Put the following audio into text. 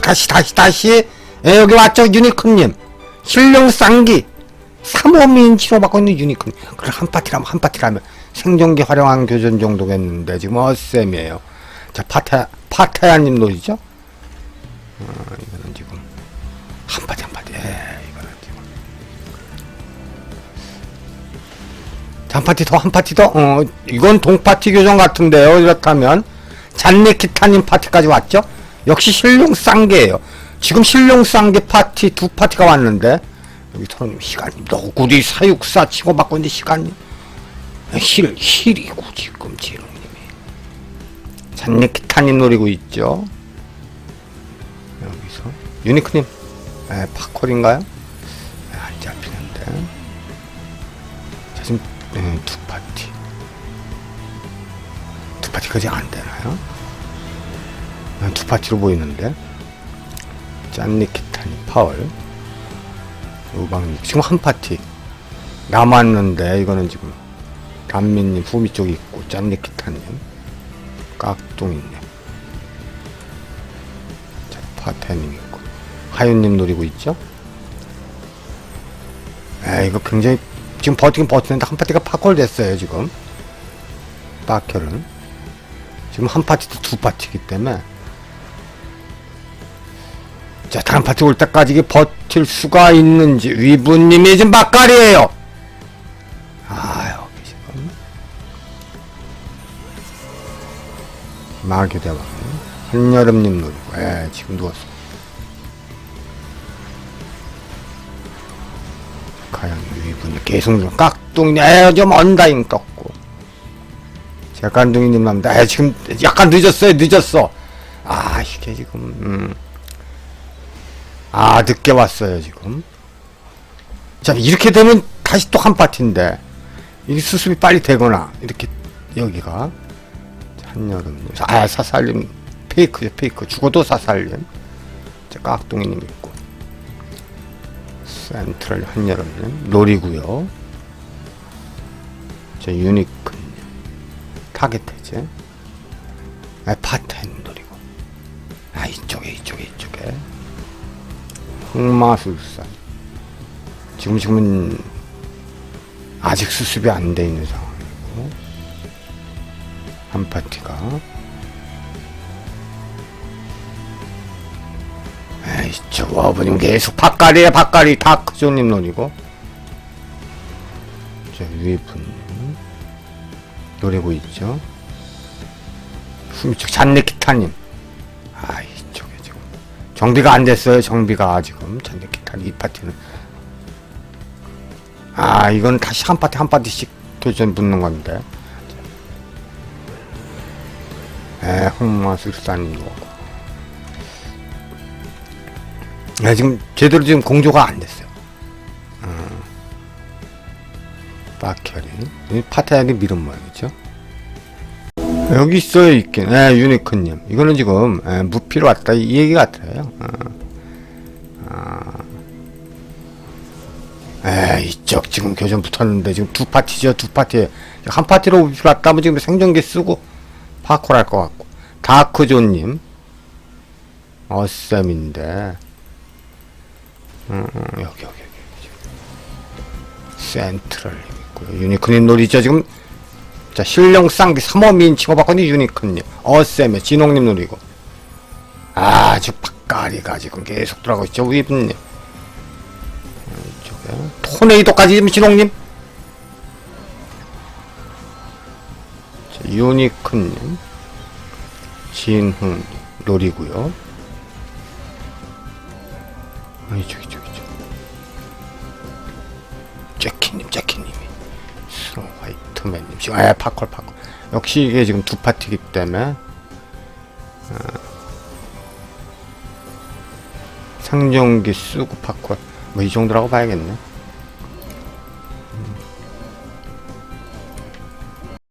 다시 다시 다시 다시. 예, 여기 왔죠 유니콘님. 신령 쌍기. 3호민 치료받고 있는 유니콘 그래 한 파티라면 한 파티라면 생존기 활용한 교전 정도겠는데 지금 어쌤이에요. 자 파타 파타야님 놀이죠? 어, 이거는 지금 한 파티 한 파티. 예, 이거는 지금. 자, 한 파티 더 한 파티 더어 이건 동파티 교정 같은데요. 이렇다면 잔네키타님 파티까지 왔죠 역시 신령 쌍개예요. 지금 신령 쌍개 파티 두 파티가 왔는데 여기 토론님 시간님 너구리 사육사 치고받고 있는데 시간님? 힐 힐이고 지금 지롱님이. 잔네키타님 노리고 있죠? 여기서. 유니크님. 에, 파콜인가요? 에, 안 잡히는데. 자 지금 에, 두 파티. 두 파티까지 안 되나요? 아, 두 파티로 보이는데 짠니키타니 파월 우방님 지금 한 파티 남았는데 이거는 지금 감민님 후미 쪽에 있고 짠니키타님 깍둥이님. 자 파테님 있고 하윤님 노리고 있죠? 에 이거 굉장히 지금 버티긴 버티는데 한 파티가 파콜 됐어요 지금. 파켈은. 지금 한 파티 도 두 파티이기 때문에 자 파티 올 때까지 버틸 수가 있는지. 위부님이 지금 막갈이에요. 아 여기 지금 마교대왕 한여름님 노리고 예 지금 누웠어. 과연 위부님 계속 누워 깍둥이 에 좀 언다잉 떴고. 약간 둥이님 남다 에 지금 약간 늦었어요 늦었어. 아 이게 지금 음. 아 늦게 왔어요 지금. 자 이렇게 되면 다시 또 한 파티인데 이게 수습이 빨리 되거나 이렇게 여기가. 한여름. 아 사살림. 페이크죠 페이크. 죽어도 사살림. 자 깍둥이님 있고. 센트럴 한여름님 놀이구요. 자 유니크님 타겟 해제. 아 파텐 노리고 아 이쪽에 이쪽에 이쪽에 흑마술사 지금 지금은 아직 수습이 안 돼 있는 상황이고 한 파티가. 에이 저 와버님 계속 박가리에 박가리 다크존님 노리고. 저 위에 분님 노리고 있죠. 이쪽에 지금 정비가 안 됐어요. 정비가 지금 잔네키타님 이 파티는. 아 이건 다시 한 파티 한 파티씩 교전 붙는 건데. 에 흑마술사님 거고. 네, 지금 제대로 지금 공조가 안 됐어요. 어. 빠켈이 이 파타야기 미름 모양이죠 여기 있어요 있긴. 예 유니크님. 이거는 지금 예, 무피로 왔다. 이 얘기 같아요. 어. 아. 에 이쪽 지금 교전 붙었는데 지금 두 파티죠 두 파티. 한 파티로 왔다면 지금 생존기 쓰고 할것 같고. 다크존님. 어쌤인데. 음, 여기 여기 여기 센트럴님 있고요. 유니크님 놀이죠 지금 자, 신령 쌍기 3호민 칭호받고 있는 유니크님. 어쌤의 진홍님 노리고. 아주 빡가리가 지금 계속 들어가고 있죠, 위브님. 이쪽에. 토네이도까지 지금 진홍님. 자, 유니크님. 진흥 노리고요. 아, 이쪽, 이쪽, 이쪽. 재키님, 재키님이. 스노우 화이트 맨님. 지금 아 파콜 파콜 역시 이게 지금 두 파티기 때문에 어, 상종기 쓰고 파콜 뭐 이 정도라고 봐야겠네